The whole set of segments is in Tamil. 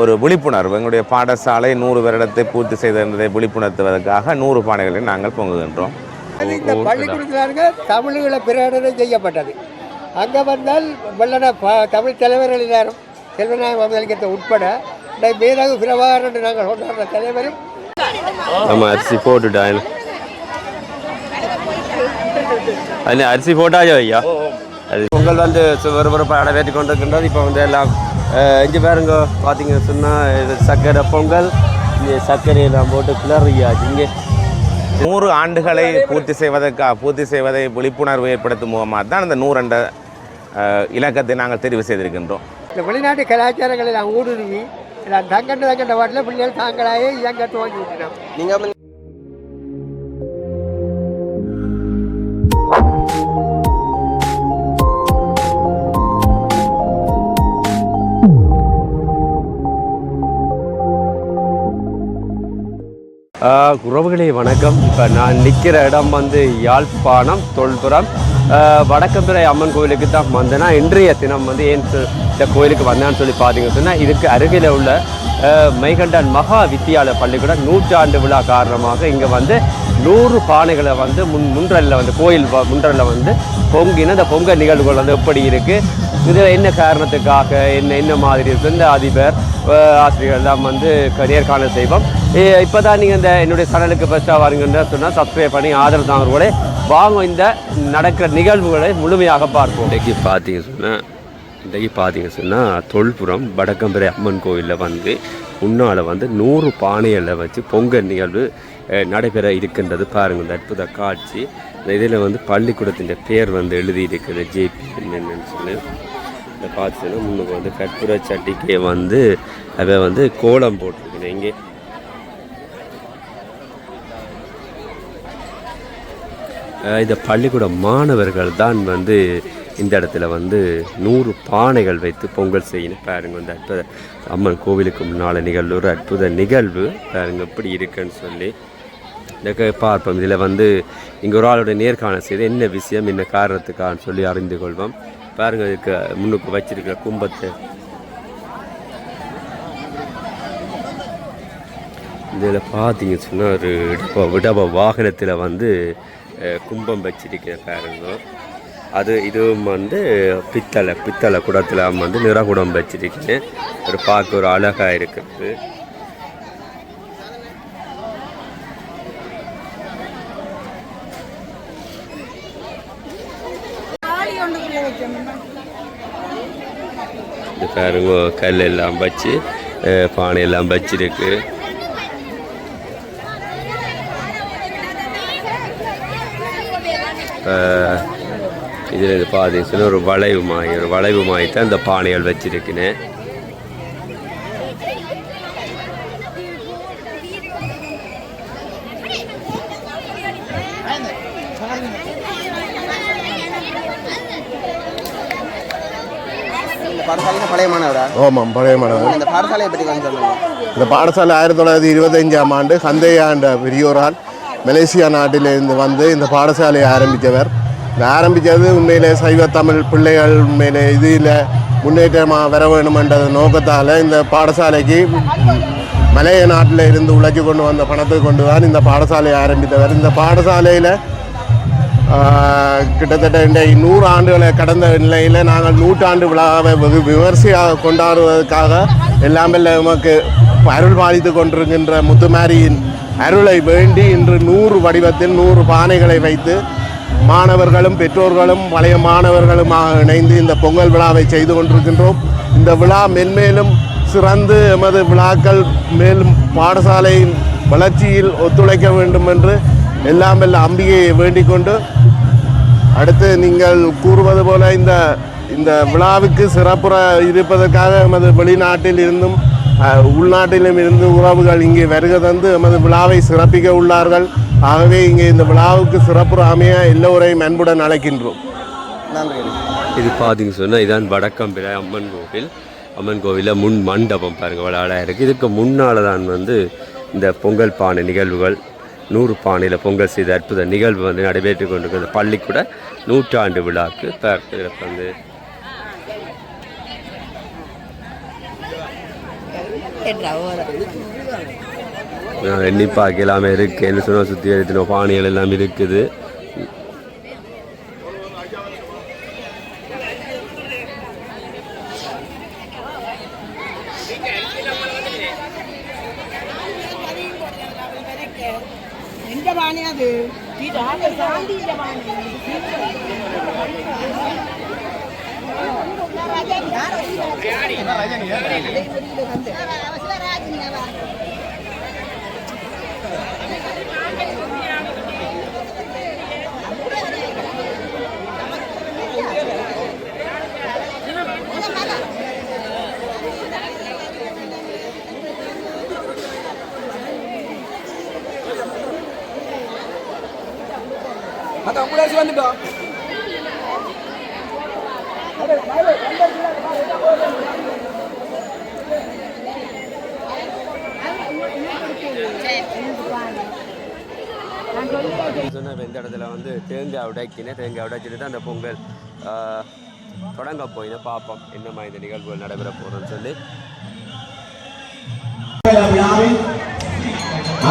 ஒரு விழிப்புணர்வு எங்களுடைய பாடசாலை நூறு வருடத்தை பூர்த்தி செய்ததை விழிப்புணர்த்துவதற்காக நூறு பானைகளை நாங்கள் பொங்குகின்றோம் அது இந்த பள்ளிக்கூடத்திலாருங்க தமிழில் பிரகடனம் செய்யப்பட்டது அங்கே வந்தால் வெள்ளன ப தமிழ் தலைவர்கள் எல்லாரும் செல்வநாயகம் அமெரிக்கத்தை உட்பட மேதகு பிரபாகரன் என்று நாங்கள் கொண்டாடுற தலைவரும் நம்ம அரிசி போட்டுட்டான் அதில் அரிசி போட்டாச்சோ ஐயா அது பொங்கல் வந்து விறுவிறுப்பாக அடைவேற்றி கொண்டு இருக்கின்றது இப்போ வந்து எல்லாம் இங்க பாருங்க பார்த்தீங்கன்னு சொன்னால் சர்க்கரை பொங்கல் இங்கே சர்க்கரையெல்லாம் போட்டு கிளறியாச்சு இங்கே. நூறு ஆண்டுகளை பூர்த்தி செய்வதற்காக பூர்த்தி செய்வதை விழிப்புணர்வு ஏற்படுத்தும் முகமாக தான் இந்த நூறு என்ற அஹ், இலக்கத்தை நாங்கள் தெரிவு செய்திருக்கின்றோம். இந்த வெளிநாட்டு கலாச்சாரங்களை நான் ஊடுருவி நான் தங்கண்ட தங்கண்ட வாட்டில் பிள்ளைகள் தாங்களாயே இயங்க துவங்கி விட்டுனோம் நீங்கள் உறவுகளே வணக்கம். இப்போ நான் நிற்கிற இடம் வந்து யாழ்ப்பாணம் தொல்புரம் ஆஹ் அம்மன் கோயிலுக்கு தான் வந்தேன்னா இன்றைய தினம் வந்து ஏன் இந்த கோயிலுக்கு வந்தேன்னு சொல்லி பார்த்தீங்கன்னு சொன்னால் இதுக்கு அருகில் உள்ள மைகண்டன் மைகண்டான் மகா வித்தியாலய பள்ளிக்கூடம் நூற்றாண்டு விழா காரணமாக இங்கே வந்து நூறு பானைகளை வந்து முன் முன்றல்ல வந்து கோயில் வ- வந்து பொங்கின இந்த பொங்கல் நிகழ்வுகள் வந்து எப்படி இருக்குது இதில் என்ன காரணத்துக்காக என்ன என்ன மாதிரி இருக்குது இந்த அதிபர் ஆசிரியர்கள் தான் வந்து நேர்காணல் செய்வோம் இப்போ தான் நீங்கள் இந்த என்னுடைய சேனலுக்கு ஃபஸ்ட்டாக வாருங்கன்னு சொன்னால் சப்ஸ்கிரைப் பண்ணி ஆதரவு தாங்கிறவங்களே வாங்க இந்த நடக்கிற நிகழ்வுகளை முழுமையாக பார்ப்போம். இன்றைக்கு பார்த்தீங்க சொன்னால் இன்றைக்கு பார்த்தீங்க சொன்னால் தொல்புரம் வடக்கம்பரை அம்மன் கோயிலில் வந்து முன்னால் வந்து நூறு பானைகளை வச்சு பொங்கல் நிகழ்வு நடைபெற இருக்கின்றது பாருங்கள் இந்த அற்புத காட்சி. இந்த இதில் வந்து பள்ளிக்கூடத்தின் பேர் வந்து எழுதி ஜேபி என்னன்னு சொல்லி. இந்த பார்த்தீங்கன்னா முன்னுக்கு வந்து கற்பூர சட்டிக்கே வந்து அதை வந்து கோலம் போட்டிருக்கேன் இங்கே இந்த பள்ளிக்கூட மாணவர்கள் தான் வந்து இந்த இடத்துல வந்து நூறு பானைகள் வைத்து பொங்கல் செய்யணும். பாருங்க இந்த அற்புத அம்மன் கோவிலுக்கு முன்னால் நிகழ்வு ஒரு அற்புத நிகழ்வு. பாருங்க எப்படி இருக்குன்னு சொல்லி. இதை பார்ப்போம். இதில் வந்து இங்கே ஒரு ஆளுடைய நேர்காணல் செய்து என்ன விஷயம் என்ன காரணத்துக்கான்னு சொல்லி அறிந்து கொள்வோம். பாருங்க இதுக்கு முன்னுக்கு வச்சிருக்கிற கும்பத்தை. இதில் பார்த்தீங்கன்னு சொன்னால் ஒரு இடப்ப விடப வாகனத்தில் வந்து கும்பம் வச்சிருக்கிற பாருங்க அது இதுவும் வந்து பித்தளை பித்தளை குடத்தில் வந்து நிறகுடம் வச்சிருக்கேன். ஒரு பார்க்க ஒரு அழகாக இருக்குது. பாருங்க கல் எல்லாம் வச்சு பானை எல்லாம் வச்சிருக்கு. இதில் இது பார்த்தீங்கன்னா ஒரு வளைவு மாய் ஒரு வளைவு மாய் தான் இந்த பானைகள் வச்சிருக்கினேன். ஆமாம் பழைய மாணவர். இந்த பாடசாலையை பற்றி கொஞ்சம் சொல்லுங்க. இந்த பாடசாலை ஆயிரத்தி தொள்ளாயிரத்தி இருபத்தஞ்சாம் ஆண்டு ஹந்தையாண்ட பெரியோரால் மலேசியா நாட்டிலிருந்து வந்து இந்த பாடசாலையை ஆரம்பித்தவர். இந்த ஆரம்பித்தது உண்மையிலே சைவ தமிழ் பிள்ளைகள் உண்மையிலே இதில் முன்னேற்றமாக வர வேணுமென்ற நோக்கத்தால் இந்த பாடசாலைக்கு மலைய நாட்டில் இருந்து உழைச்சி கொண்டு வந்த பணத்தை கொண்டு தான் இந்த பாடசாலையை ஆரம்பித்தவர். இந்த பாடசாலையில் கிட்டத்தட்ட இந்த நூறு ஆண்டுகளை கடந்த நிலையில் நாங்கள் நூற்றாண்டு விழாவை வெகு விமர்சையாக கொண்டாடுவதற்காக எல்லாமே நமக்கு அருள் பாலித்து கொண்டிருக்கின்ற முத்துமாரியின் அருளை வேண்டி இன்று நூறு வடிவத்தில் நூறு பானைகளை வைத்து மாணவர்களும் பெற்றோர்களும் பழைய மாணவர்களுமாக இணைந்து இந்த பொங்கல் விழாவை செய்து கொண்டிருக்கின்றோம். இந்த விழா மென்மேலும் சிறந்து எமது விழாக்கள் மேலும் பாடசாலையின் வளர்ச்சியில் ஒத்துழைக்க வேண்டும் என்று எல்லாம் எல்லாம் அம்பிகையை வேண்டிக் கொண்டு அடுத்து நீங்கள் கூறுவது போல இந்த இந்த விழாவுக்கு சிறப்புற இருப்பதற்காக எமது வெளிநாட்டில் இருந்தும் உள்நாட்டிலும் இருந்து உறவுகள் இங்கே வருகை தந்து எமது விழாவை சிறப்பிக்க உள்ளார்கள். ஆகவே இங்கே இந்த விழாவுக்கு சிறப்புற அமைய எல்லோரையும் அன்புடன் அழைக்கின்றோம். நன்றி இது பார்த்தீங்க சொன்னால் இதான் வடக்கம்பிராய் அம்மன் கோவில். அம்மன் கோவிலில் முன் மண்டபம் பாருங்கள் விளையாடாக இருக்குது இதுக்கு முன்னால் தான் வந்து இந்த பொங்கல் பானை நிகழ்வுகள் நூறு பானையில் பொங்கல் செய்த அற்புத நிகழ்வு வந்து நடைபெற்று கொண்டிருக்கிற பள்ளிக்கூட நூற்றாண்டு விழாக்கு பார்க்கிறப்ப வந்து நான் எண்ணி பார்க்கலாமே இருக்கு. என்ன சொன்னால் சுற்றி எடுத்துன பானைகள் எல்லாம் இருக்குது. அக்கா அம்புலாசி வந்துட்டோம் சொன்ன இந்த இடத்துல வந்து தேங்காய் உடைக்கினேன். தேங்காய் உடைச்சிட்டு தான் அந்த பொங்கல் தொடங்க போயின பார்ப்போம் என்ன மாதிரி இந்த நிகழ்வுகள் நடைபெற போகிறோம்னு சொல்லி.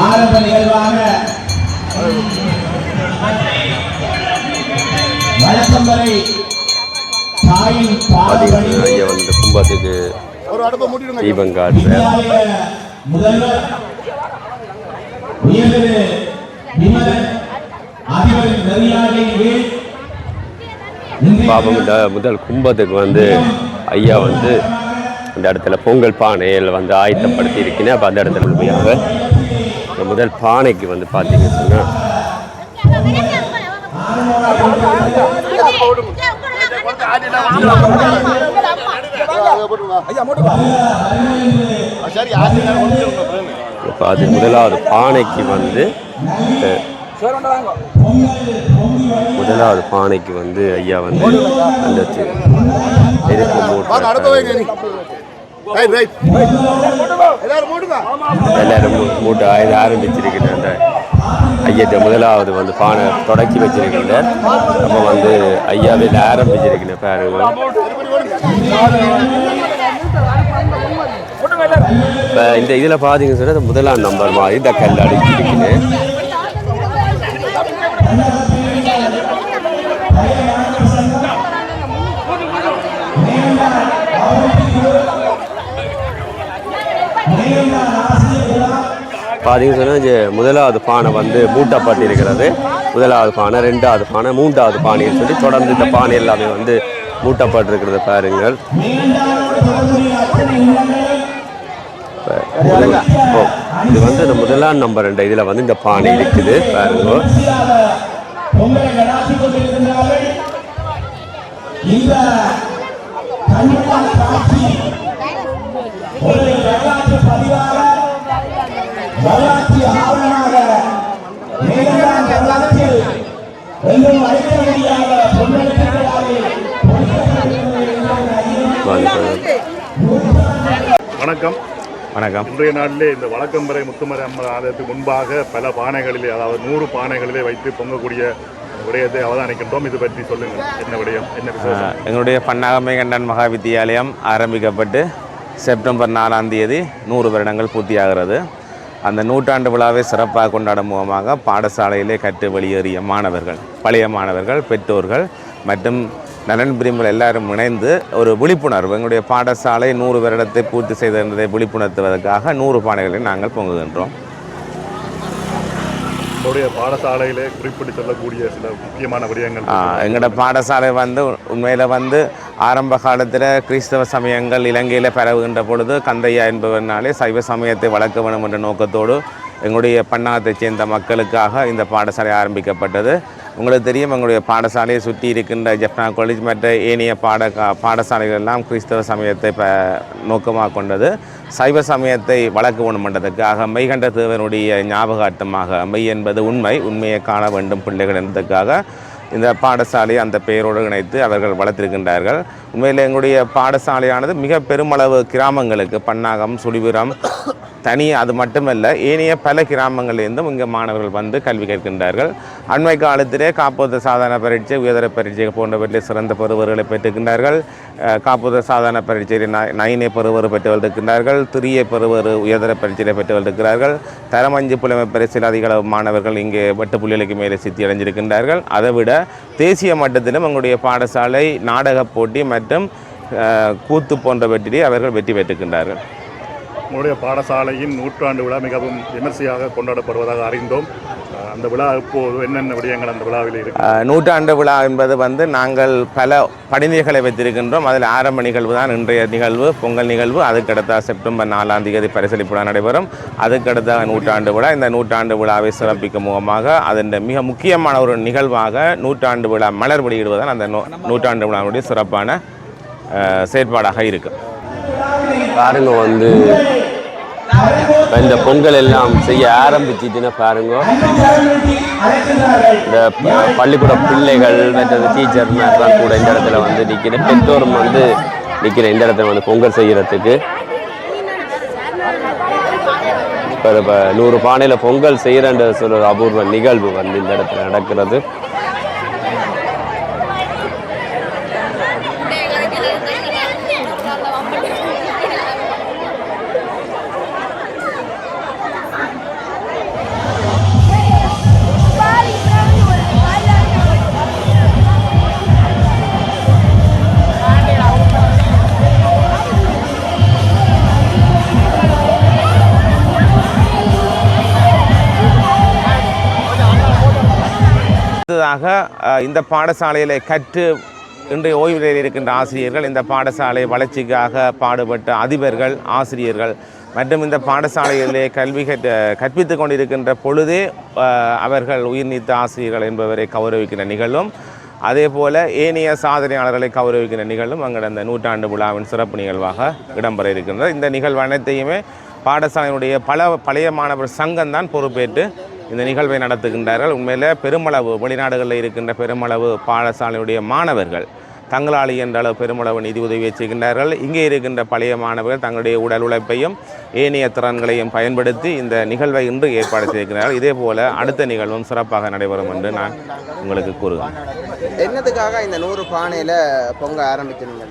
ஆரம்ப நிகழ்வாக வழக்கம் வரை பார்த்தீங்கன்னா ஐயா வந்து கும்பத்துக்கு தீபம் பாப்போம் இந்த முதல் கும்பத்துக்கு வந்து ஐயா வந்து இந்த இடத்துல பொங்கல் பானையில் வந்து ஆயத்தப்படுத்தி இருக்கீங்க அப்போ அந்த இடத்துல போய் இந்த முதல் பானைக்கு வந்து பார்த்தீங்க சொன்னால் இப்போ அது முதலாவது பானைக்கு வந்து முதலாவது பானைக்கு வந்து ஐயா வந்து அந்த எல்லாரும் மூட்டை ஆயுத ஆரம்பிச்சிருக்கிற அந்த ஐயத்தை முதலாவது வந்து பானை தொடக்கி வச்சிருக்கின்ற நம்ம வந்து ஐயாவில் ஆரம்பிச்சிருக்கிற பாருங்க இப்போ இந்த இதில் பார்த்தீங்கன்னு சொன்னால் முதலாம் நம்பர் மாதிரி இந்த கல் அடிச்சிருக்கிறேன் பார்த்தீங்கன்னு சொன்னால் முதலாவது பானை வந்து மூட்டப்பட்டிருக்கிறது. முதலாவது பானை ரெண்டாவது பானை மூன்றாவது பானைன்னு சொல்லி தொடர்ந்து இந்த பானை எல்லாமே வந்து மூட்டப்பட்டிருக்கிறது பாருங்கள். இது- இப்போ இது வந்து இந்த முதலாம் நம்பர் ரெண்டு. இதில் வந்து இந்த பானை இருக்குது பாருங்க. இந்த வரலாற்று ஆவணமாக நேரடியாக வரலாற்றில் என்றும் அழைக்க முடியாத வணக்கம். வணக்கம். இன்றைய நாளிலே இந்த வழக்கம்பறை முத்துமரை அம்மன் ஆலயத்துக்கு முன்பாக பல பானைகளிலே அதாவது நூறு பானைகளிலே வைத்து பொங்கக்கூடிய விடயத்தை அவதானிக்கின்றோம். இது பற்றி சொல்லுங்கள். என்ன விடயம்? என்ன எங்களுடைய பன்னாகமை கண்டன் மகா வித்தியாலயம் ஆரம்பிக்கப்பட்டு செப்டம்பர் நாலாம் தேதி நூறு வருடங்கள் பூர்த்தியாகிறது. அந்த நூற்றாண்டு விழாவை சிறப்பாக கொண்டாடும் முகமாக பாடசாலையிலே கற்று வெளியேறிய மாணவர்கள் பழைய மாணவர்கள் பெற்றோர்கள் மற்றும் நலன் பிரிவுகள் எல்லாரும் இணைந்து ஒரு விழிப்புணர்வு. எங்களுடைய பாடசாலை நூறு வருடத்தை பூர்த்தி செய்திருந்ததை விழிப்புணர்த்துவதற்காக நூறு பானைகளை நாங்கள் பொங்குகின்றோம். உங்களுடைய பாடசாலையிலே குறிப்பிட்டு சொல்லக்கூடிய சில முக்கியமான விடயங்கள் எங்களோட பாடசாலை வந்து உண்மையில் வந்து ஆரம்ப காலத்தில் கிறிஸ்தவ சமயங்கள் இலங்கையில் பரவுகின்ற பொழுது கந்தையா என்பவனாலே சைவ சமயத்தை வளர்க்க வேண்டும் என்ற நோக்கத்தோடு எங்களுடைய பன்னாகத்தைச் சேர்ந்த மக்களுக்காக இந்த பாடசாலை ஆரம்பிக்கப்பட்டது. உங்களுக்கு தெரியும் எங்களுடைய பாடசாலையை சுற்றி இருக்கின்ற ஜெஃப்னா காலேஜ் மற்ற ஏனைய பாட பாடசாலைகள் எல்லாம் கிறிஸ்தவ சமயத்தை ப நோக்கமாக கொண்டது. சைவ சமயத்தை வளர்க்க வேண்டும் என்றதுக்காக மெய்கண்ட தேவனுடைய ஞாபகார்த்தமாக மெய் என்பது உண்மை உண்மையை காண வேண்டும் பிள்ளைகள் என்பதற்காக இந்த பாடசாலையை அந்த பெயரோடு இணைத்து அவர்கள் வளர்த்திருக்கின்றார்கள். உண்மையில் எங்களுடைய பாடசாலையானது மிக பெருமளவு கிராமங்களுக்கு பன்னாகம் சுழிபுரம் தனி அது மட்டுமல்ல ஏனைய பல கிராமங்களிலிருந்தும் இங்கே மாணவர்கள் வந்து கல்வி கற்கின்றார்கள். அண்மை காலத்திலே காப்போத சாதாரண பரீட்சை உயர்தர பரீட்சை போன்றவற்றில் சிறந்த பெறுவர்களை பெற்றிருக்கின்றார்கள். காப்போத சாதாரண பரீட்சையில் ந- நைனை பெறுவர் பெற்றவர்கள் இருக்கின்றார்கள் திரிய பெறுவர் உயர்தர பரீட்சையில் பெற்றவர்கள் இருக்கிறார்கள் தரமஞ்சு புலமை பரிசில் அதிக அளவு மாணவர்கள் இங்கே வெட்டு புள்ளிகளுக்கு மேலே சித்தி அடைஞ்சிருக்கின்றார்கள் அதை விட தேசிய மட்டத்திலும் எங்களுடைய பாடசாலை நாடகப் போட்டி மற்றும் கூத்து போன்றவற்றிலே அவர்கள் வெற்றி பெற்றிருக்கின்றார்கள். உங்களுடைய பாடசாலையின் நூற்றாண்டு விழா மிகவும் விமர்சையாக கொண்டாடப்படுவதாக அறிந்தோம். அந்த விழா இப்போது என்னென்ன விடயங்கள் அந்த விழாவில் இருக்கு? நூற்றாண்டு விழா என்பது வந்து நாங்கள் பல படிநிலைகளை வைத்திருக்கின்றோம். அதில் ஆரம்ப நிகழ்வு தான் இன்றைய நிகழ்வு பொங்கல் நிகழ்வு. அதுக்கடுத்த செப்டம்பர் நாலாம் தேதி பரிசளிப்பு விழா நடைபெறும். அதுக்கடுத்த நூற்றாண்டு விழா இந்த நூற்றாண்டு விழாவை சிறப்பிக்கும் முகமாக அதன் மிக முக்கியமான ஒரு நிகழ்வாக நூற்றாண்டு விழா மலர் வெளியிடுவதுதான் அந்த நூ- நூற்றாண்டு விழாவுடைய சிறப்பான செயற்பாடாக இருக்குது பாருங்க வந்து இந்த பொங்கல் எல்லாம் செய்ய ஆரம்பிச்சிட்டுன்னா பாருங்க. இந்த பள்ளிக்கூட பிள்ளைகள் மற்றது டீச்சர் கூட இந்த இடத்துல வந்து நிற்கிற பெற்றோரும் வந்து நிற்கிற இந்த இடத்துல வந்து பொங்கல் செய்யறதுக்கு. இப்போ இப்போ நூறு பானையில் பொங்கல் செய்கிறன்ற சொல்கிற அபூர்வ நிகழ்வு வந்து இந்த இடத்துல நடக்கிறது. அடுத்ததாக இந்த பாடசாலையில் கற்று இன்றைய ஓய்வில் இருக்கின்ற ஆசிரியர்கள் இந்த பாடசாலை வளர்ச்சிக்காக பாடுபட்ட அதிபர்கள் ஆசிரியர்கள் மற்றும் இந்த பாடசாலையிலே கல்வி கற்று கற்பித்துக் கொண்டிருக்கின்ற பொழுதே அவர்கள் உயிர் நீத்த ஆசிரியர்கள் என்பவரை கௌரவிக்கிற நிகழும். அதே போல ஏனைய சாதனையாளர்களை கௌரவிக்கிற நிகழும். அங்கே அந்த நூற்றாண்டு விழாவின் சிறப்பு நிகழ்வாக இடம்பெற இருக்கின்றது. இந்த நிகழ்வு அனைத்தையுமே பாடசாலையினுடைய பல பழைய மாணவர் சங்கம் தான் பொறுப்பேற்று இந்த நிகழ்வை நடத்துகின்றார்கள். உண்மையில் பெருமளவு வெளிநாடுகளில் இருக்கின்ற பெருமளவு பாடசாலையுடைய மாணவர்கள் தங்களால் இயன்ற அளவு பெருமளவு நிதி உதவியை செய்கின்றார்கள். இங்கே இருக்கின்ற பழைய மாணவர்கள் தங்களுடைய உடல் உழைப்பையும் ஏனைய திறன்களையும் பயன்படுத்தி இந்த நிகழ்வை இன்று ஏற்பாடு செய்கின்றார்கள். இதே போல அடுத்த நிகழ்வும் சிறப்பாக நடைபெறும் என்று நான் உங்களுக்கு கூறுகிறேன். என்னத்துக்காக இந்த நூறு பானையில் பொங்க ஆரம்பிச்சிருங்க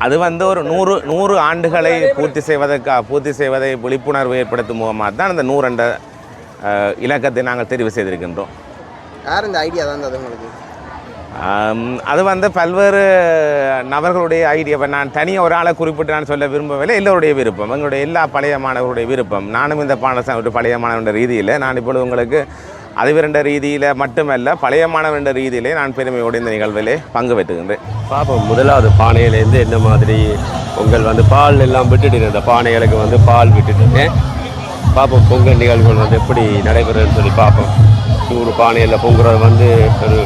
அது வந்து ஒரு நூறு நூறு ஆண்டுகளை பூர்த்தி செய்வதற்காக பூர்த்தி செய்வதை விழிப்புணர்வு ஏற்படுத்தும் முகமாக தான் அந்த நூறண்ட அஹ், இலக்கத்தை நாங்கள் தெரிவு செய்திருக்கின்றோம். யார் இந்த ஐடியா தந்தது உங்களுக்கு? அது வந்து பல்வேறு நபர்களுடைய ஐடியா இப்போ நான் தனியாக ஒரு ஆளை குறிப்பிட்டு நான் சொல்ல விரும்பவில்லை. எல்லோருடைய விருப்பம் எங்களுடைய எல்லா பழைய மாணவர்களுடைய விருப்பம். நானும் இந்த பாடசாலை ஒரு பழைய மாணவன்ற ரீதியில் நான் இப்பொழுது உங்களுக்கு அதுவிரண்ட ரீதியில் மட்டுமல்ல பழைய மாணவன்ற ரீதியிலே நான் பெருமையோடு இந்த நிகழ்விலே பங்கு பெற்றுகின்றேன். பாப்போம் முதலாவது பானையிலேருந்து என்ன மாதிரி பொங்கல் வந்து பால் எல்லாம் விட்டுட்டு இந்த பானைகளுக்கு வந்து பால் விட்டுட்டு பார்ப்போம் பொங்கல் நிகழ்வுகள் வந்து எப்படி நடைபெறுதுன்னு சொல்லி பார்ப்போம். ஒரு பானையில் பொங்குறது வந்து ஒரு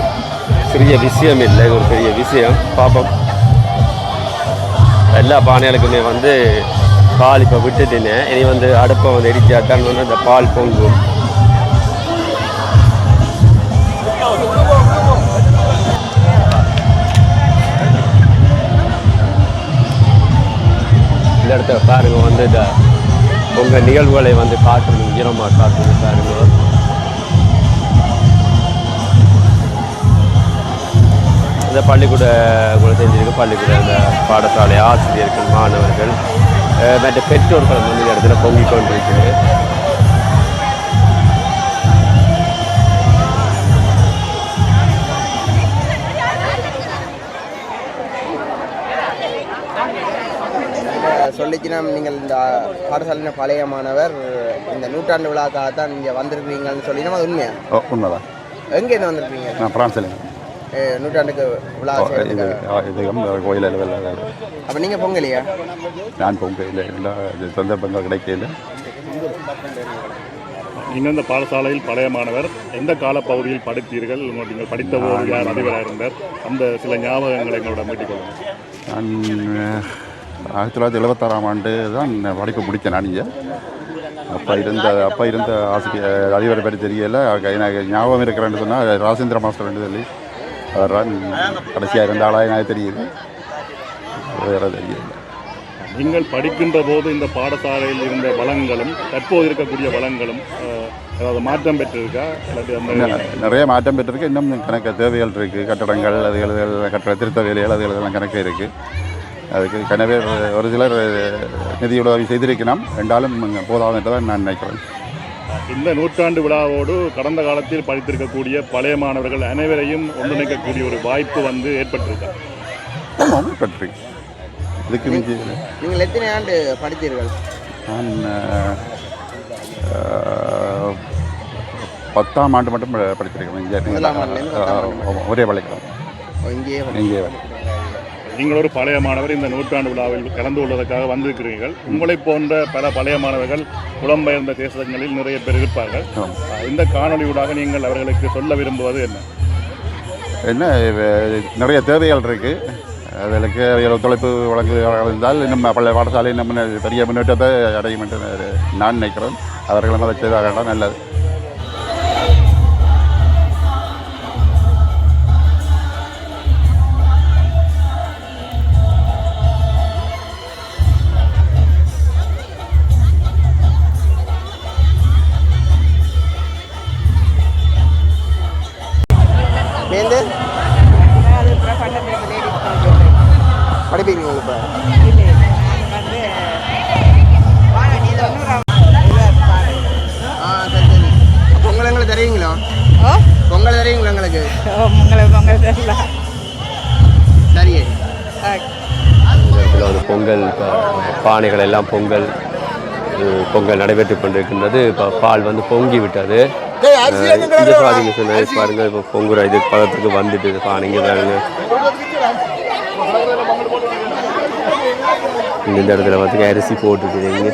சிறிய விஷயம் இல்லை ஒரு பெரிய விஷயம். பார்ப்போம். எல்லா பானைகளுக்குமே வந்து பால் இப்போ விட்டுட்டுன்னு இனி வந்து அடுப்பை வந்து எரிச்சாத்தான் வந்து அந்த பால் பொங்கும். இந்த இடத்துல பாருங்க வந்து இந்த உங்கள் நிகழ்வுகளை வந்து காட்டணும் ஈரமாக காட்டணும் பாருங்கள் இந்த பள்ளிக்கூட கூட செஞ்சிருக்கு பள்ளிக்கூட அந்த பாடசாலை ஆசிரியர்கள் மாணவர்கள் மற்ற பெற்றோர்கள் வந்து இடத்துல பொங்கிக் கொண்டிருக்குது சொல்லிச்சுன்னா நீங்கள் இந்த பாடசாலையின் பழைய மாணவர் இந்த நூற்றாண்டு விழாக்காக தான் நீங்கள் வந்திருக்கிறீங்கன்னு சொல்லினா அது உண்மையா? உண்மைதான். எங்கேருந்து வந்திருக்கீங்க? நான் பிரான்சில் அஹ் நூற்றாண்டுக்கு விழா இது இது கோயில் அப்போ நீங்கள் பொங்கலையா? நான் பொங்க இல்லை சந்தர்ப்பங்கள் கிடைக்கல. நீங்கள் இந்த பாடசாலையில் பழைய மாணவர் எந்த காலப்பகுதியில் படித்தீர்கள்? நீங்கள் படித்த போது யார் அதிபராக இருந்தார் அந்த சில ஞாபகங்களை எங்களோட மீட்டிக்கொள்ளுங்கள் நான் ஆயிரத்தி தொள்ளாயிரத்தி எழுபத்தாறாம் ஆண்டு தான் படிப்பு முடித்தேன் நான் இங்கே. அப்போ இருந்த அப்போ இருந்த ஆசிரியர் அதிபரை பற்றி தெரியல. எனக்கு ஞாபகம் இருக்கிறேன்னு சொன்னால் ராசேந்திர மாஸ்டர் என்று சொல்லி அவர் கடைசியாக இருந்த ஆளாக எனக்கு தெரியுது. வேறு தெரியல. நீங்கள் படிக்கின்ற போது இந்த பாடசாலையில் இருந்த வளங்களும் தற்போது இருக்கக்கூடிய வளங்களும் அதாவது மாற்றம் பெற்றிருக்கா? நிறைய மாற்றம் பெற்றிருக்கு. இன்னும் கணக்கு தேவைகள் இருக்குது கட்டடங்கள் அதுகள் கட்டட திருத்த வேலைகள் அதுகள் இதெல்லாம் கணக்கு இருக்குது அதுக்கு கனவே ஒரு சிலர் நிதி உதவி செய்திருக்கலாம். ரெண்டாலும் போதாது என்று தான் நான் நினைக்கிறேன். இந்த நூற்றாண்டு விழாவோடு கடந்த காலத்தில் படித்திருக்கக்கூடிய பழைய மாணவர்கள் அனைவரையும் ஒன்றிணைக்கக்கூடிய ஒரு வாய்ப்பு வந்து ஏற்பட்டிருக்கா. ஆமாம் பெற்றிருக்கு இதுக்கு மிஞ்சி நீங்கள் எத்தனை ஆண்டு படித்தீர்கள்? நான் பத்தாம் ஆண்டு மட்டும் ப- படிச்சிருக்கேன் இங்கே ஒரே பள்ளிக்கூடம். ஓ, இங்கேயே இங்கே நீங்கள் ஒரு பழைய மாணவர் இந்த நூற்றாண்டு விழாவில் கலந்து கொள்வதற்காக வந்திருக்கிறீர்கள். உங்களைப் போன்ற பல பழைய மாணவர்கள் புலம்பெயர்ந்த தேசங்களில் நிறைய பேர் இருப்பார்கள். இந்த காணொளியூடாக நீங்கள் அவர்களுக்கு சொல்ல விரும்புவது என்ன? என்ன நிறைய தேவைகள் இருக்குது அதற்கு ஒத்துழைப்பு வழங்குவதாக இருந்தால் இன்னும் பள்ளி பாடசாலை நம்ம பெரிய முன்னேற்றத்தை அடையும் என்று நான் நினைக்கிறேன். அவர்களும் அதை செய்தாக நல்லது. பொங்கல் எங்களுக்கு தெரியுங்களா பொங்கல் தெரியுங்களா எங்களுக்கு உங்களை பொங்கல் தெரியல. பொங்கல் பானைகள் எல்லாம் பொங்கல் பொங்கல் நடைபெற்று கொண்டிருக்கின்றது. இப்போ பால் வந்து பொங்கி விட்டது. பாருங்க இப்போ பொங்குற இது பதத்துக்கு வந்துட்டு பானை இங்கே பாருங்க. இந்த இடத்துல பார்த்துக்க அரிசி போட்டுருக்குறீங்க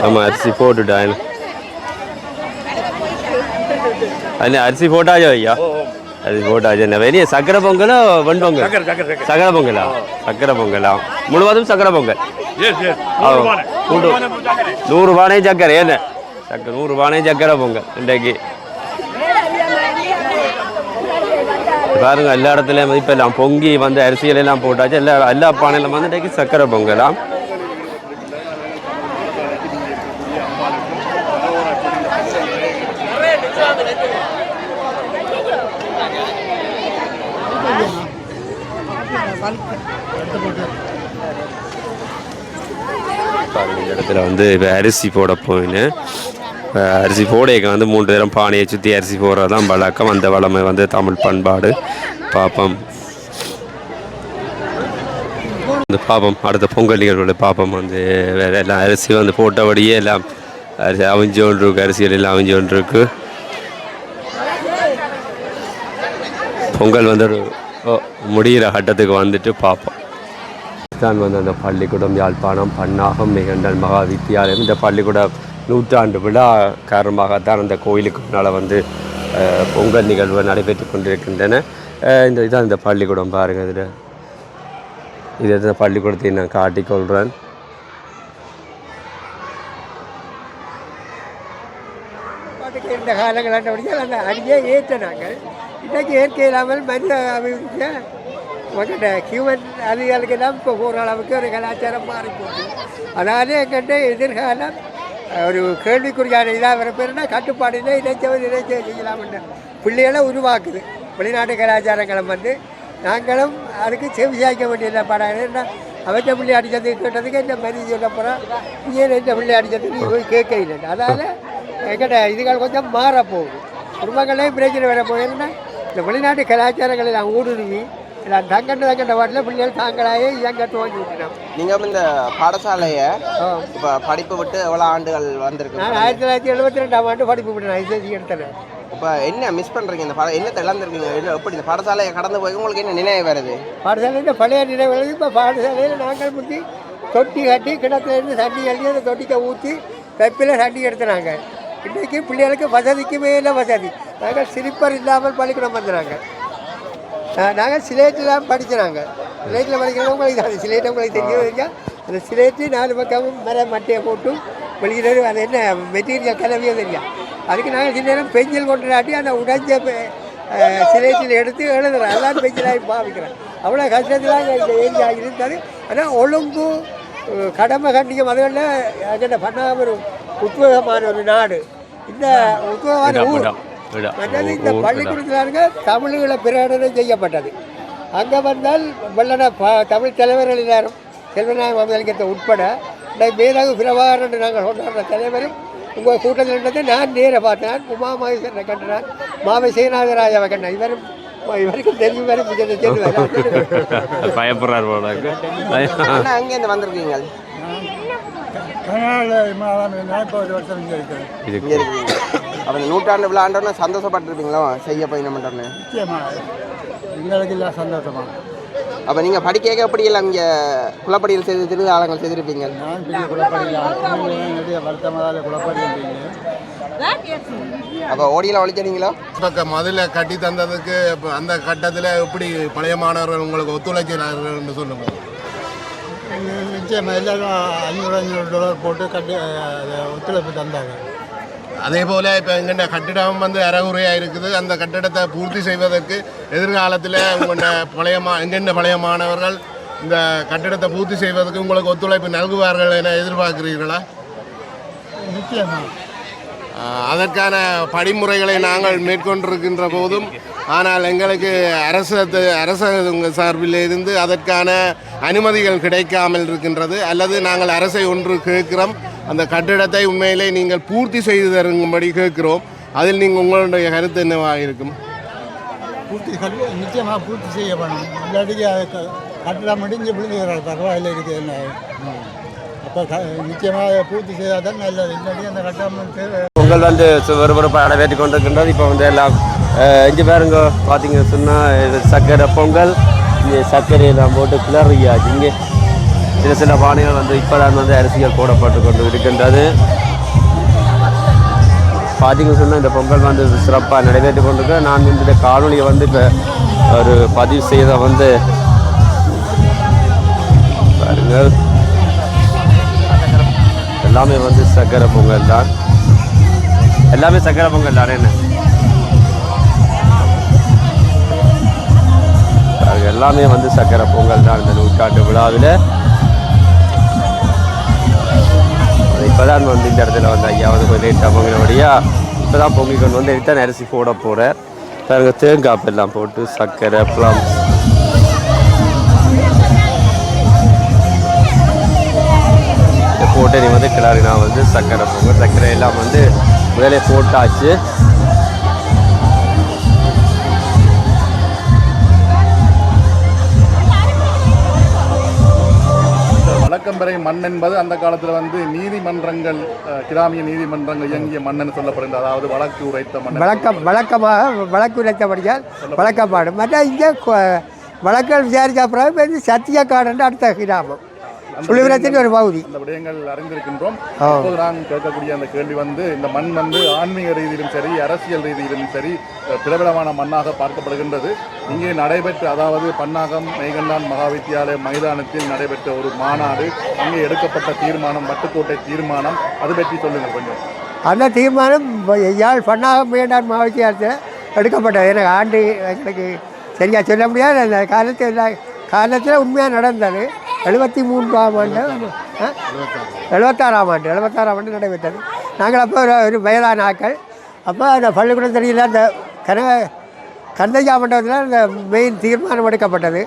ஆமாம் அரிசி போட்டுட்டா அண்ணே அரிசி போட்டாச்சோ ஐயா? அரிசி போட்டாச்சு என்ன? வெளியே சக்கரை பொங்கலோ வெண் பொங்கல்? சக்கரை பொங்கலா? சக்கரை பொங்கலா? முழுவதும் சக்கரை பொங்கல்? நூறு பானை சக்கரை என்ன? சக்கரை நூறு பானை சக்கரை பொங்கல் இன்றைக்கு. பாருங்க எல்லா இடத்துலையும் இப்போ எல்லாம் பொங்கி வந்து அரிசியில எல்லாம் போட்டாச்சு. எல்லா எல்லா பானையிலும் வந்து இன்றைக்கு சக்கரை பொங்கலாம் பாருங்க இந்த இடத்துல வந்து இப்போ அரிசி போட போயின்னு. அரிசி போடையக்க வந்து மூன்று நேரம் பானையை சுற்றி அரிசி போடுறது தான் வழக்கம். அந்த வளமை வந்து தமிழ் பண்பாடு. பாப்பம். வந்து பாப்பம் அடுத்த பொங்கல் நிகழ்வுடைய பாப்பம் வந்து வேற எல்லாம் அரிசி வந்து போட்டபடியே எல்லாம் அரிசி அவிஞ்சு ஒன்று இருக்குது அரிசிகள் எல்லாம் அவிஞ்சு ஒன்று இருக்கு பொங்கல் வந்து ஒரு முடிகிற கட்டத்துக்கு வந்துட்டு பார்ப்போம் தான் வந்து அந்த பள்ளிக்கூடம் யாழ்ப்பாணம் பன்னாகம் மிகண்டல் மகா வித்தியாலயம் இந்த பள்ளிக்கூட நூற்றாண்டு விழா காரணமாகத்தான் அந்த கோயிலுக்கு முன்னால் வந்து பொங்கல் நிகழ்வு நடைபெற்று கொண்டிருக்கின்றன. இந்த இதான் இந்த பள்ளிக்கூடம் பாருங்கள் இதில். இது இந்த பள்ளிக்கூடத்தை நான் காட்டிக்கொள்கிறேன் இந்த இருந்த காலங்கள் ஆண்டபடியால் அந்த அடியே ஏற்ற நாங்கள் இன்றைக்கு இயற்கை இல்லாமல் மனித அபிவிருத்தியை மக்கள்கிட்ட ஹியூமன் அதுகளுக்கெல்லாம் இப்போ ஓரளவுக்கு ஒரு கலாச்சாரம் மாறிப்போகுது. அதனாலே எங்கிட்ட எதிர்காலம் ஒரு கேள்விக்குறியான இதாக வர பேருனா கட்டுப்பாடுனா இணைச்சவர் இணைச்சவர் செய்யலாம்னு. பிள்ளைகளை உருவாக்குது. வெளிநாட்டு கலாச்சாரங்களை வந்து நாங்களும் அதுக்கு செவிசாய்க்க வேண்டியதில்லை படம் ஏன்னா அவற்றை பிள்ளை அடித்தது கேட்டதுக்கு என்ன மாதிரி சொல்ல போகிறோம் ஏன் என்ன பிள்ளை அடித்தது நீ போய் கேட்க இல்லை அதனால் எங்கிட்ட இதுகள் கொஞ்சம் மாற போகுது குடும்பங்களே பிரச்சனை வர போகுதுன்னா இந்த வெளிநாட்டு கலாச்சாரங்களை நான் ஊடுருவி நான் தங்கண்ட தங்கண்ட வாட்டில் பிள்ளைகள் தாங்களாயே இயங்க துவங்கி விட்டுனோம் நீங்கள் இந்த பாடசாலையை. இப்போ படிப்பு விட்டு எவ்வளோ ஆண்டுகள் வந்திருக்கு நான் ஆயிரத்தி தொள்ளாயிரத்தி எழுபத்தி ரெண்டாம் ஆண்டு படிப்பு விட்டேன் ஐசிஎஸ்சி எடுத்தேன் இப்போ என்ன மிஸ் பண்ணுறீங்க இந்த பாட என்ன இழந்திருக்கீங்க? எப்படி இந்த பாடசாலையை கடந்து போய் உங்களுக்கு என்ன நினைவு வருது? பாடசாலையில் பழைய நினைவுகள் இப்போ பாடசாலையில் நாங்கள் முந்தி தொட்டி கட்டி கிணத்துல இருந்து தண்ணி அள்ளி அந்த தொட்டிக்க ஊற்றி கப்பில் தண்ணி எடுத்துனாங்க இன்றைக்கு பிள்ளைகளுக்கு வசதிக்கு மேலே வசதி. நாங்கள் சிரிப்பர் இல்லாமல் பள்ளிக்கூடம் வந்துடுறாங்க நாங்கள் சிலேட்டில் படிக்கிறாங்க சிலேட்டில் படிக்கிறவங்களுக்கு அது சிலேட்டை உங்களுக்கு தெரியும் தெரிஞ்சா அந்த சிலேட்டு நாலு பக்கமும் மர மட்டையை போட்டு வெளியில அது என்ன மெட்டீரியல் கலவையோ தெரியும் அதுக்கு நாங்கள் சில நேரம் பெஞ்சில் கொண்டு நாட்டி அந்த உடைஞ்ச சிலேட்டில் எடுத்து எழுதுறோம். எல்லாம் பெஞ்சிலாகி பாவிக்கிறேன் அவ்வளோ கஷ்டத்தில் இந்த ஏரியா இருந்தது. ஆனால் ஒழுங்கு கடமை கண்டிக்கும். அதுகளில் அங்கே பண்ணாம ஒரு உத்வேகமான ஒரு நாடு. இந்த உத்வேகமான ஊர். மற்றது இந்த. பள்ளிக்கூடத்திலாருங்க தமிழ்களை பிரகடனம் செய்யப்பட்டது அங்கே வந்தால் வெள்ளன ப தமிழ் தலைவர்கள் எல்லாரும் செல்வநாயகம் மாமலிங்கத்தை உட்பட மேதகு பிரபாகரன் என்று நாங்கள் கொண்டாடுற தலைவரும் உங்கள் கூட்டத்தில் இருந்ததை நான் நேர பார்த்தேன் உமா மகேஸ்வரனை கண்டினான் மாவை சேனாகராஜாவை கண்டேன் இவரும் இவருக்கும் தெரியும் வரும் சொல்லுவேன் பயப்படுறாரு போல இருக்கு. அண்ணா அங்கேருந்து வந்திருக்கீங்க இங்கே இருக்கீங்க அப்போ இந்த நூற்றாண்டு விழாண்டோன்னு சந்தோஷப்பட்டிருப்பீங்களோ? செய்ய போய் நம்மட்டோன்னு எங்களுக்கு இல்லை சந்தோஷமா. அப்போ நீங்கள் படிக்க எப்படி எல்லாம் இங்கே குளப்படியில் செய்து திருவிழாங்கள் செய்திருப்பீங்க நான் பெரிய குழப்படி நிறைய வருத்தமாக குழப்படி அப்போ ஓடியில் ஒழிச்சிட்டீங்களோ? பக்கம் மதில கட்டி தந்ததுக்கு இப்ப அந்த கட்டத்தில் எப்படி பழைய மாணவர்கள் உங்களுக்கு ஒத்துழைக்கிறார்கள் சொல்லுங்க. நிச்சயமாக எல்லாரும் ஐநூறு ஐநூறு டாலர் போட்டு கட்டி ஒத்துழைப்பு தந்தாங்க. அதே போல் இப்போ எங்கள்ட கட்டிடம் வந்து அறகுறையாக இருக்குது அந்த கட்டிடத்தை பூர்த்தி செய்வதற்கு எதிர்காலத்தில் உங்கள்ட பழைய மா எங்கெண்ட பழைய மாணவர்கள் இந்த கட்டிடத்தை பூர்த்தி செய்வதற்கு உங்களுக்கு ஒத்துழைப்பு நல்குவார்கள் என எதிர்பார்க்கிறீர்களா? நிச்சயமாக அதற்கான படிமுறைகளை நாங்கள் மேற்கொண்டிருக்கின்ற போதும் ஆனால் எங்களுக்கு அரசு அரச சார்பில் இருந்து அதற்கான அனுமதிகள் கிடைக்காமல் இருக்கின்றது. அல்லது நாங்கள் அரசை ஒன்று கேட்கிறோம். அந்த கட்டிடத்தை உண்மையிலே நீங்கள் பூர்த்தி செய்து தரும்படி கேட்கிறோம். அதில் நீங்கள் உங்களுடைய கருத்து என்னவாக இருக்கும்? பூர்த்தி கட்டி நிச்சயமாக பூர்த்தி செய்யப்படும் இல்லாட்டிக்கு கட்டிடம் முடிஞ்சு விழுந்துகிறார் பரவாயில்ல இருக்குது என்ன? அப்போ க நிச்சயமாக பூர்த்தி செய்தால் தான் நல்லது. இல்லாட்டி அந்த கட்டிடம் பொங்கல் வந்து விறுவிறுப்பாக நடைபெற்று கொண்டிருக்கின்றது இப்போ வந்து எல்லாம் இங்கே பாருங்க. பார்த்தீங்க சொன்னால் சர்க்கரை பொங்கல் இங்கே சர்க்கரையெல்லாம் போட்டு கிளறியாச்சு. இங்கே சில சில பானைகள் வந்து இப்போதான் வந்து அரிசிகள் போடப்பட்டு கொண்டு இருக்கின்றது. பார்த்தீங்க சொன்னால் இந்த பொங்கல் வந்து சிறப்பாக நடைபெற்று கொண்டிருக்க. நான் இந்த காணொலியை வந்து இப்போ ஒரு பதிவு செய்த வந்து பாருங்கள் எல்லாமே வந்து சக்கரை பொங்கல் தான். எல்லாமே சக்கரை பொங்கல் தானே என்ன? எல்லாமே வந்து சக்கரை பொங்கல் தான் இந்த நூற்றாண்டு விழாவில். இப்போதான் வந்து இந்த இடத்துல வந்து ஐயா வந்து கொஞ்சம் லேட்டாக பொங்கினபடியா இப்போ தான் பொங்கி கொண்டு வந்து எடுத்தான் அரிசி போட போகிறார் பாருங்க தேங்காய் எல்லாம் போட்டு சர்க்கரை ப்ளம்ஸ் போட்டு நீ வந்து கிளறினா வந்து சர்க்கரை பொங்கல் சர்க்கரை எல்லாம் வந்து முதலே போட்டாச்சு. வழக்கம்பறை மண் என்பது அந்த காலத்தில் வந்து நீதிமன்றங்கள் கிராமிய நீதிமன்றங்கள் இயங்கிய மண்ணுன்னு சொல்லப்படுகிறது அதாவது வழக்கு உரைத்த மண் வழக்கம் வழக்கமாக வழக்கு உரைத்தபடியால் வழக்கப்பாடு. மற்ற இங்கே வழக்கல் விசாரித்த அப்புறம் வந்து சத்தியக்காடுன்ற அடுத்த கிராமம். சுழிபுரத்தின் ஒரு பகுதி. அந்த விடயங்கள் அறிந்திருக்கின்றோம். ஆ. இப்போது நான் கேட்கக்கூடிய அந்த கேள்வி வந்து இந்த மண் வந்து ஆன்மீக ரீதியிலும் சரி அரசியல் ரீதியிலும் சரி பிரபலமான மண்ணாக பார்க்கப்படுகின்றது. இங்கே நடைபெற்ற அதாவது பன்னாகம் மெய்கண்டான் மகாவித்தியாலய மைதானத்தில் நடைபெற்ற ஒரு மாநாடு அங்கே எடுக்கப்பட்ட தீர்மானம் வட்டுக்கோட்டை தீர்மானம் அது பற்றி சொல்லுங்கள் கொஞ்சம். அந்த தீர்மானம் யாழ் பண்ணாகம் வேண்டாம் மாவட்டத்தில் எடுக்கப்பட்டது? எனக்கு ஆண்டு எங்களுக்கு சரியாக சொல்ல முடியாது. அந்த காலத்தில் காலத்தில் உண்மையாக நடந்தது. எழுபத்தி மூன்றாம் ஆண்டு எழுபத்தாறாம் ஆண்டு எழுபத்தாறாம் ஆண்டு நடைபெற்றது. நாங்கள் அப்போ ஒரு ஒரு வயதான நாட்கள் அப்போ அந்த பள்ளிக்கூடம் தெரியல அந்த கன கந்தையா மண்டபத்தில் அந்த மெயின் தீர்மானம் எடுக்கப்பட்டது.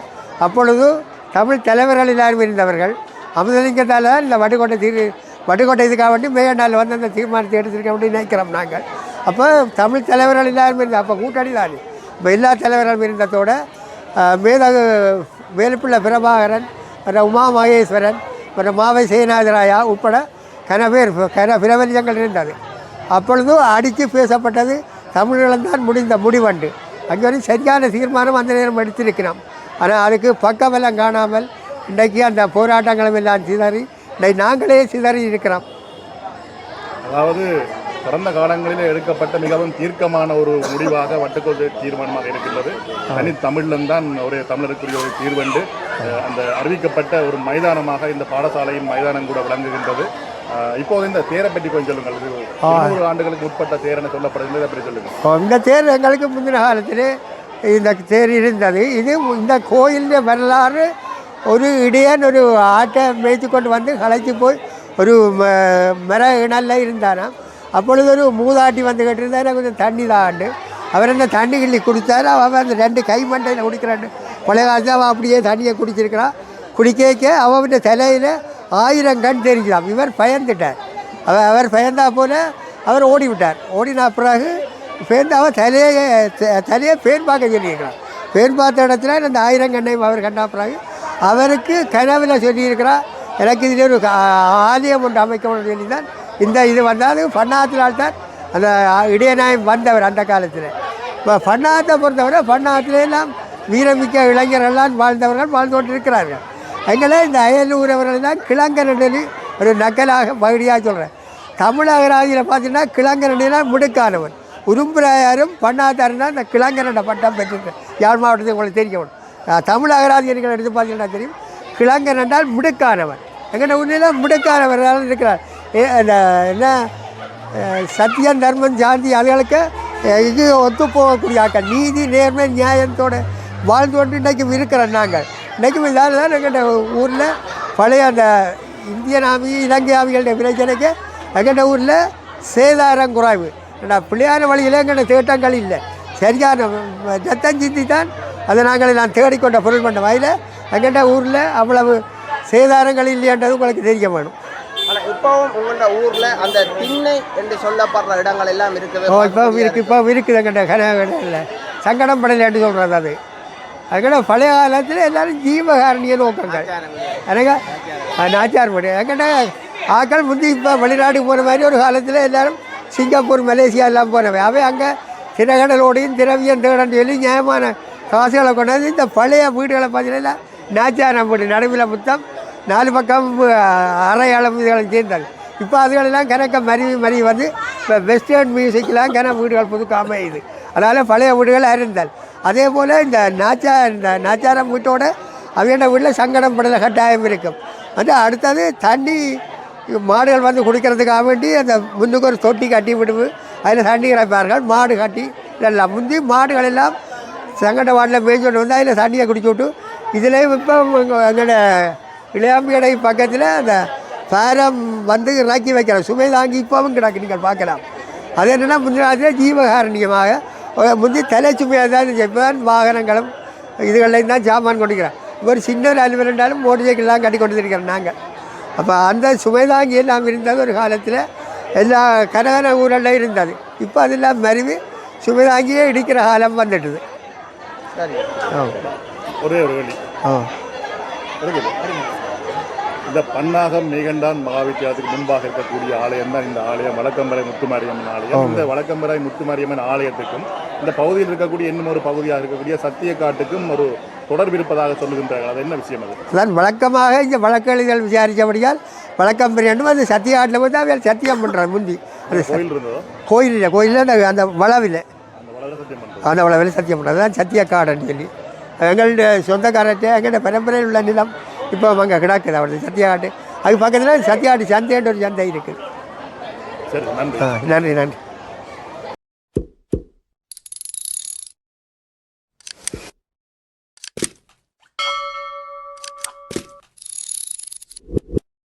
அப்பொழுது தமிழ் தலைவர்கள் எல்லாரும் இருந்தவர்கள் அமுதலிங்கத்தால் இந்த வட்டுக்கோட்டை தீர் வட்டுக்கோட்டை இதுக்காக வேண்டி மேயண்டால் வந்து அந்த தீர்மானத்தை எடுத்திருக்க வேண்டி நினைக்கிறோம் நாங்கள். அப்போ தமிழ் தலைவர்கள் எல்லாரும் இருந்தால் அப்போ கூட்டணி தான் இப்போ எல்லா தலைவர்களும் இருந்ததோட அஹ், மேதகு வேலுப்பிள்ளை பிரபாகரன் மற்றும் உமா மகேஸ்வரன் மற்றும் மாவை சேனாதிராயா உட்பட கன பேர் கன பிரபஞ்சங்கள் இருந்தது. அப்பொழுது அடித்து பேசப்பட்டது தமிழீழம்தான் முடிந்த முடிவண்டு. அங்கே ஒரு சரியான தீர்மானம் அந்த நேரம் எடுத்திருக்கிறோம். ஆனால் அதுக்கு பக்கமெல்லாம் காணாமல் இன்றைக்கு அந்த போராட்டங்களும் எல்லாம் சிதறி இன்றைக்கு நாங்களே சிதறி இருக்கிறோம். அதாவது கடந்த காலங்களில் எடுக்கப்பட்ட மிகவும் தீர்க்கமான ஒரு முடிவாக வட்டுக்கோட்டை தீர்மானமாக இருக்கின்றது. தனி தமிழிலும் தான் ஒரு தமிழருக்குரிய ஒரு தீர்வண்டு. அந்த அறிவிக்கப்பட்ட ஒரு மைதானமாக இந்த பாடசாலையின் மைதானம் கூட விளங்குகின்றது. இப்போது இந்த தேரை பற்றி கொஞ்சம் சொல்லுங்கள். இது இருநூறு ஆண்டுகளுக்கு உட்பட்ட தேர் என சொல்லப்படுகிறது. பற்றி சொல்லுங்கள். இந்த தேர் எங்களுக்கு முந்தின காலத்தில் இந்த தேர் இருந்தது. இது இந்த கோயிலின் வரலாறு ஒரு இடையன் ஒரு ஆட்டை மேய்த்து கொண்டு வந்து களைச்சி போய் ஒரு மர இணல்ல இருந்தாராம். அப்பொழுது ஒரு மூதாட்டி வந்து கேட்டிருந்தா எனக்கு கொஞ்சம் தண்ணி தாண்டு அவர் அந்த தண்ணி கிள்ளி கொடுத்தாரு. அவன் அந்த ரெண்டு கை மண்டையில் குடிக்கிறான் பழைய காலத்தில் அவன் அப்படியே தண்ணியை குடிச்சிருக்கிறான். குடிக்க அவன் தலையில் ஆயிரம் கண் தெரிஞ்சான் இவர் பயந்துட்டார். அவர் அவர் பயந்தா போல அவர் ஓடி விட்டார் ஓடின பிறகு பேர்ந்து அவர் தலையை தலையை பேர் பார்க்க சொல்லியிருக்கிறான். பேர் பார்த்த இடத்துல அந்த ஆயிரம் கண்ணையும் அவர் கண்டா பிறகு அவருக்கு கனவில் சொல்லியிருக்கிறார் எனக்கு இதில் ஒரு ஆலயம் ஒன்று அமைக்கணும்னு சொல்லி தான் இந்த இது வந்தாலும் பண்ணாத்தினால் தான் அந்த இடையநாயம் வந்தவர் அந்த காலத்தில். இப்போ பண்ணாத்தை பொறுத்தவரை பண்ணாத்துல எல்லாம் வீரமிக்க இளைஞரெல்லாம் வாழ்ந்தவர்கள் வாழ்ந்து கொண்டு இருக்கிறார்கள் இந்த அயல் ஊரவர்கள் தான் கிழங்கரண்டலி ஒரு நக்கலாக பகுதியாக சொல்கிறேன் தமிழகராதியில் பார்த்தீங்கன்னா கிழங்கரண்டிலாம் முடுக்கானவன் உரும்புராயாரும் பண்ணாத்தாரும் இந்த கிழங்கரண்ட பட்டம் பெற்றிருக்கேன் யாழ் மாவட்டத்தில் உங்களுக்கு தெரியும் தமிழகராஜியர்கள் எடுத்து பார்த்தீங்கன்னா தெரியும் கிழங்கரண்டால் என்றால் முடுக்கானவன் எங்கள்கிட்ட உண்மையில் முடுக்கானவர்கள் இருக்கிறார். அந்த என்ன சத்தியம் தர்மம் சாந்தி அதுகளுக்கு இது ஒத்து போகக்கூடிய ஆக்கள் நீதி நேர்மை நியாயத்தோட வாழ்ந்து கொண்டு இன்றைக்கும் இருக்கிறோம் நாங்கள். இன்றைக்கும் இல்லாத தான் எங்கள்கிட்ட ஊரில் பழைய அந்த இந்திய நாமி இலங்கை ஆவிகளுடைய பிரச்சனைக்கு எங்கள்கிட்ட ஊரில் சேதாரம் குறைவு. ஏன்னா பிள்ளையார வழியில் எங்கள்கிட்ட தேட்டங்கள் இல்லை. சரியான ரத்தம் சிந்தி தான் அதை நாங்கள் நான் தேடிக்கொண்ட பொருள் பண்ண வகையில் எங்கள்கிட்ட ஊரில் அவ்வளவு சேதாரங்கள் இல்லையன்றது உங்களுக்கு தெரிய வேணும். ஆனால் இப்போவும் ஊரில் அந்த திண்ணை என்று சொல்லப்படுற இடங்கள் எல்லாம் இருக்குது இப்போ இருக்கு இப்போ இருக்குது கனவில் சங்கடம் படலைன்னு சொல்கிறது அது. அதுக்கிட்ட பழைய காலத்தில் எல்லாரும் ஜீவகாரணிய நோக்கங்கள். எனக்கு நாச்சார் படி எங்கிட்ட ஆக்கள் முந்தி இப்போ வெளிநாடு போன மாதிரி ஒரு காலத்தில் எல்லாரும் சிங்கப்பூர் மலேசியா எல்லாம் போனவை. அவை அங்கே திரகடலோடையும் திரவியம் தேடன்னு சொல்லி நியாயமான காசுகளை கொண்டாந்து இந்த பழைய வீடுகளை பார்த்தீங்கன்னா நாச்சாரம் வீடு நடுவில் புத்தம் நாலு பக்கம் அரை அளவு இதுகளை சேர்ந்தாங்க இப்போ அதுகளெல்லாம் கணக்க மருவி மருவி வந்து இப்போ வெஸ்டர்ன் மியூசிக்கெலாம் கன வீடுகள் புதுக்க அமையுது அதனால் பழைய வீடுகள் அறிந்தால் அதே போல் இந்த நாச்சா இந்த நாச்சாரம் வீட்டோட அவங்க வீட்டில் சங்கடம் படல கட்டாயம் இருக்கும். வந்து அடுத்தது தண்ணி மாடுகள் வந்து குடிக்கிறதுக்காக வேண்டி அந்த முன்னுக்கு ஒரு தொட்டி கட்டி விடுவு. அதில் தண்ணி கிடப்பார்கள் மாடு கட்டி இதெல்லாம். முந்தி மாடுகள் எல்லாம் சங்கட வாட்டில் மேய்ச்சோண்டு வந்து அதில் தண்ணியை குடிச்சு விட்டு இதுலேயும் இப்போ எங்களோட இளையாம்பியடை பக்கத்தில் அந்த சாரம் வந்து இறக்கி வைக்கிறோம் சுமை தாங்கி இப்போவும் கிடக்கு. நீங்கள் பார்க்கலாம். அது என்னென்னா முன்னாள் ஜீவகாரண்யமாக தலை சுமையாக தான் செய்வான் வாகனங்களும் இதுகளையும் தான் சாமான் கொண்டிருக்கிறேன். ஒரு சின்ன ஒரு அலுவல் இருந்தாலும் மோட்டர் சைக்கிள்லாம் கட்டி கொண்டு இருக்கிறோம் நாங்கள். அப்போ அந்த சுமை தாங்கி எல்லாம் இருந்தது ஒரு காலத்தில். எல்லா கனகன ஊரெல்லாம் இருந்தது. இப்போ அதெல்லாம் மருவி சுமை தாங்கியே இடிக்கிற காலம் வந்துட்டுது. சரி. ஆ. ஒரே ஒரு வழி. ஆ. இந்த பன்னாகம் மேகண்டான் மகாவித்தியாலயத்துக்கு முன்பாக இருக்கக்கூடிய ஆலயம் தான் இந்த ஆலயம். வழக்கம்பரை முத்துமாரியம்மன் ஆலயம். இந்த வழக்கம்பரை முத்துமாரியம்மன் ஆலயத்துக்கும் இந்த பகுதியில் இருக்கக்கூடிய இன்னும் ஒரு பகுதியாக இருக்கக்கூடிய சத்தியக்காட்டுக்கும் ஒரு தொடர்பு இருப்பதாக சொல்லுகின்றார்கள். அது என்ன விஷயம் அது? அதான் வழக்கமாக இங்கே வழக்கறிஞர்கள் விசாரித்தபடியால் வழக்கம் வேண்டும் அது சத்தியாட்டில் போய் தான் சத்தியம் பண்ணுறார் முந்தி. அது கோயில் இருந்ததோ? கோயிலில் கோயிலில் அந்த வளவில். அந்த வளவில் சத்தியம் பண்ணுறது தான் சத்தியக்காடுன்னு சொல்லி. எங்களுடைய சொந்தக்காரர்கிட்ட எங்கள்கிட்ட பரம்பரையில் உள்ள நிலம் இப்போ அங்கே கிடக்குது அவரது சத்தியக்காட்டு அது பக்கத்தில் சத்தியாட்டு சந்தைன்ற ஒரு சந்தை இருக்குது நன்றி நன்றி.